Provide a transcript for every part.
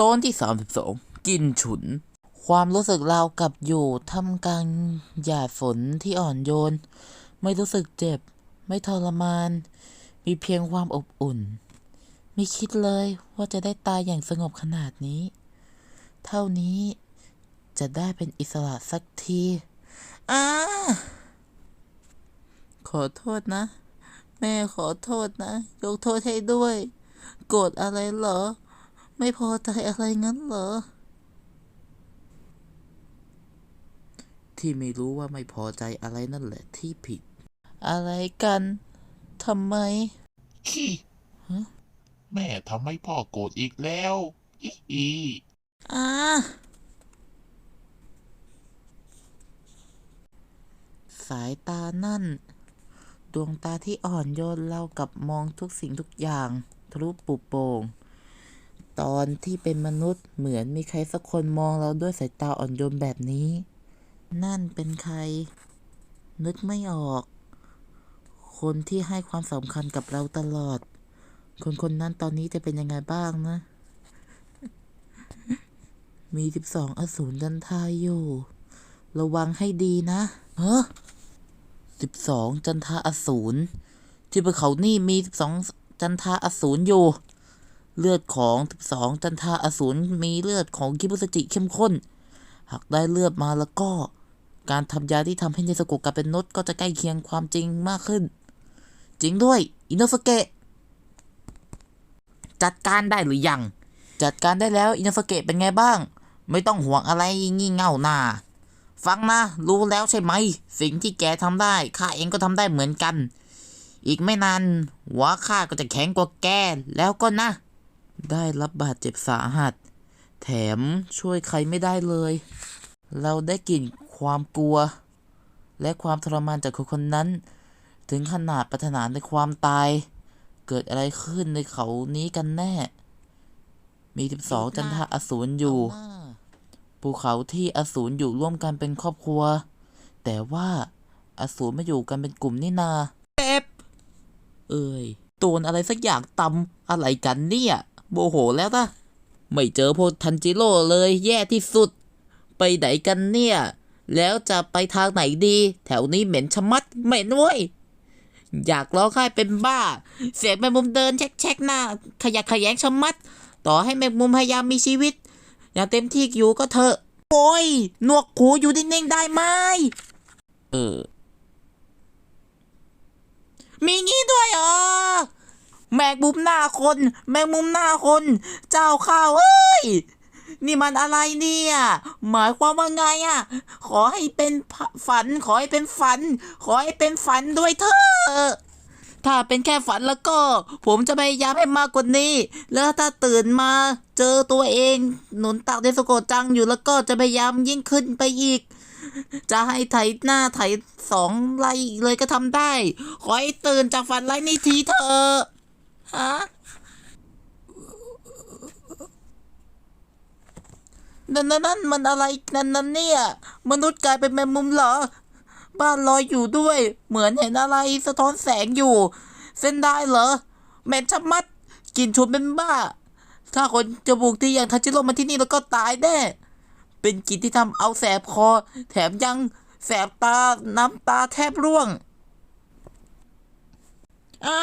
ตอนที่ 32 กินฉุน ความรู้สึกเรากับอยู่ทำกลางหยาดฝนที่อ่อนโยน ไม่รู้สึกเจ็บ ไม่ทรมาน มีเพียงความอบอุ่น ไม่คิดเลยว่าจะได้ตายอย่างสงบขนาดนี้ เท่านี้จะได้เป็นอิสระสักทีอ้าขอโทษนะ แม่ขอโทษนะ ยกโทษให้ด้วย โกรธอะไรเหรอ ไม่พอใจอะไรงั้นเหรอ ที่ไม่รู้ว่าไม่พอใจอะไรนั่นแหละที่ผิด อะไรกันทำไม ขี้ฮะ แม่ทำให้พ่อโกรธอีกแล้วอีอีอ่าสายตานั่น ดวงตาที่อ่อนโยนเล่ากับมองทุกสิ่งทุกอย่าง ทะลุปุโป่ง ตอนที่เป็นมนุษย์เหมือนมีใครสักคนมองเราด้วยสายตาอ่อนโยนแบบนี้ นั่นเป็นใคร นึกไม่ออก คนที่ให้ความสำคัญกับเราตลอด คนคนนั้นตอนนี้จะเป็นยังไงบ้างนะ มีสิบสองอสูรดันทายอยู่ ระวังให้ดีนะเฮ้อสิบสองจันทาอสูรที่ภูเขานี่มีสิบสองจันทาอสูรอยู่ เลือดของสิบสองจันทาอสูรมีเลือดของคิบุสจิเข้มข้น หากได้เลือดมาแล้วก็ การทำยาที่ทำให้เนสโกะกลายเป็นนดก็จะใกล้เคียงความจริงมากขึ้น จริงด้วย อินโนสเกะจัดการได้หรือยัง จัดการได้แล้ว อินโนสเกะเป็นไงบ้าง ไม่ต้องห่วงอะไรงี่เง่าหนาฟังนะรู้แล้วใช่ไหม สิ่งที่แกทำได้ข้าเองก็ทำได้เหมือนกัน อีกไม่นานหัวข้าก็จะแข็งกว่าแกแล้วก็นะ ได้รับบาดเจ็บสาหัส แถมช่วยใครไม่ได้เลย เราได้กลิ่นความกลัว และความทรมานจากคนคนนั้น ถึงขนาดปรารถนาในความตาย เกิดอะไรขึ้นในเขานี้กันแน่ มีสิบสองจันทะอสูรอยู่ ภูเขาที่อสูรอยู่ร่วมกันเป็นครอบครัว แต่ว่าอสูรไม่อยู่กันเป็นกลุ่มนี่นาเป๊บเอ้ยโดนอะไรสักอย่างตำอะไรกันเนี่ย โมโหแล้วนะไม่เจอพวกทันจิโร่เลยแย่ที่สุด ไปไหนกันเนี่ย แล้วจะไปทางไหนดี แถวนี้เหม็นชะมัดเหม็นเว้ยอยากร้องไห้เป็นบ้า เสียงแมงมุมเดินแช็กๆหน้า ขยักขยงชะมัด ต่อให้แมงมุมพยายามมีชีวิต อย่างเต็มที่อยู่ก็เถอะ โอ้ยหนวกหูอยู่นิ่งๆได้ไหมเออ มีงี้ด้วยเหรอ แมงมุมหน้าคน แมงมุมหน้าคน เจ้าข้าวเอ้ย นี่มันอะไรเนี่ย หมายความว่าไงอะ ขอให้เป็นฝัน ขอให้เป็นฝัน ขอให้เป็นฝันด้วยเถอะถ้าเป็นแค่ฝันแล้วก็ ผมจะพยายามให้มากกว่านี้ แล้วถ้าตื่นมาเจอตัวเอง หนุนตักเดสโกจังอยู่แล้วก็จะพยายามยิ่งขึ้นไปอีก จะให้ไถหน้าไถสองไล่เลยก็ทำได้ ขอให้ตื่นจากฝันไล่นี้ทีเถอะ ฮะนั่นนั่นนั่นมันอะไรนั่นนั่นเนี่ย มนุษย์กลายเป็นแมงมุมเหรอ บ้านลอยอยู่ด้วย เหมือนเห็นอะไรสะท้อนแสงอยู่ เส้นได้เหรอแมนชะมัดกินชุนเป็นบ้า ถ้าคนจะบุกที่อย่างทัจิโร่มาที่นี่แล้วก็ตายแน่ เป็นกลิ่นที่ทำเอาแสบคอ แถมยังแสบตาน้ำตาแทบร่วง อ่า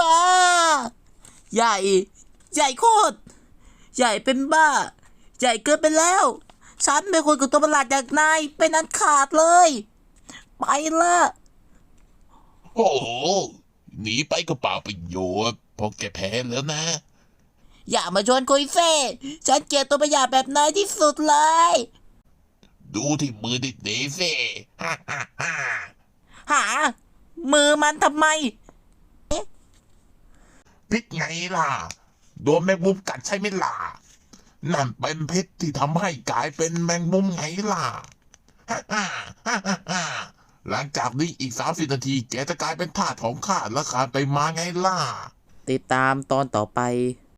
บ้า ใหญ่ ใหญ่โคตร ใหญ่เป็นบ้า ใหญ่เกินไปแล้ว ฉันเป็นคนกับตัวประหลาดอย่างนายเป็นอันขาดเลย ไปละโอ้โหหนีไปก็เปล่าประโยชน์เพราะแกแพ้แล้วนะ อย่ามาชวนคุยเฟ่ฉันเกลียดตัวประหยัดแบบนายที่สุดเลย ดูที่มือดิเดเซ่ฮ่าฮ่าฮ่าหามือมันทำไม พิษไงล่ะ โดนแมงมุมกัดใช่ไหมล่ะ นั่นเป็นพิษที่ทำให้กลายเป็นแมงมุมไงล่ะฮ่าฮ่าฮ่าฮ่าหลังจากนี้อีกสามสิบนาทีแกจะกลายเป็นทาสของข้าและขาไปมาไงล่ะ ติดตามตอนต่อไป